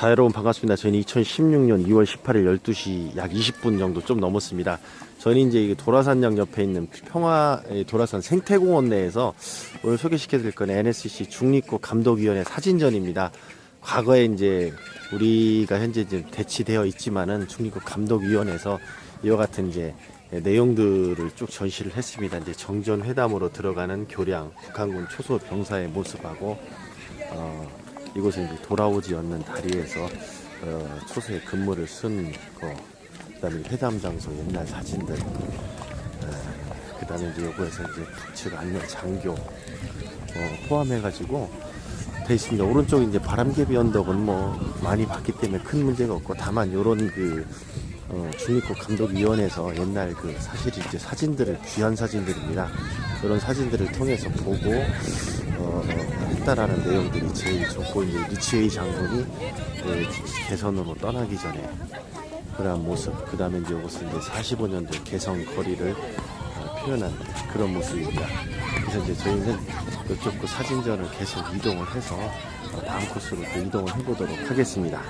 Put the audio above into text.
자 여러분 반갑습니다. 저희는 2016년 2월 18일 12시 약 20분 정도 좀 넘었습니다. 저는 이제 이 도라산역 옆에 있는 평화 에, 도라산 생태공원 내에서 오늘 소개시켜드릴 건 NSC 중립국 감독위원회 사진전입니다. 과거에 이제 우리가 현재 이제 대치되어 있지만은 중립국 감독위원회에서 이와 같은 이제 내용들을 쭉 전시를 했습니다. 이제 정전 회담으로 들어가는 교량, 북한군 초소 병사의 모습하고 어, 이곳은 이제 돌아오지 않는 다리에서 어, 초소의 근무를 쓴 거, 그 다음에 회담 장소 옛날 사진들, 어, 그 다음에 이제 요거에서 이제 북측 안내 장교 어, 포함해가지고 돼 있습니다. 오른쪽 이제 바람개비 언덕은 뭐 많이 봤기 때문에 큰 문제가 없고 다만 요런 그 어, 중립국 감독위원회에서 옛날 그 사실 이제 사진들을 귀한 사진들입니다. 그런 사진들을 통해서 보고 어, 했다라는 내용들이 제일 좋고 이제 리치웨이 장군이 그 개선으로 떠나기 전에 그러한 모습 그 다음에 이제 이것은 이제 45년도 개성 거리를 어, 표현한 그런 모습입니다. 그래서 이제 저희는 이쪽 그 사진전을 계속 이동을 해서 어, 다음 코스로 또 이동을 해보도록 하겠습니다.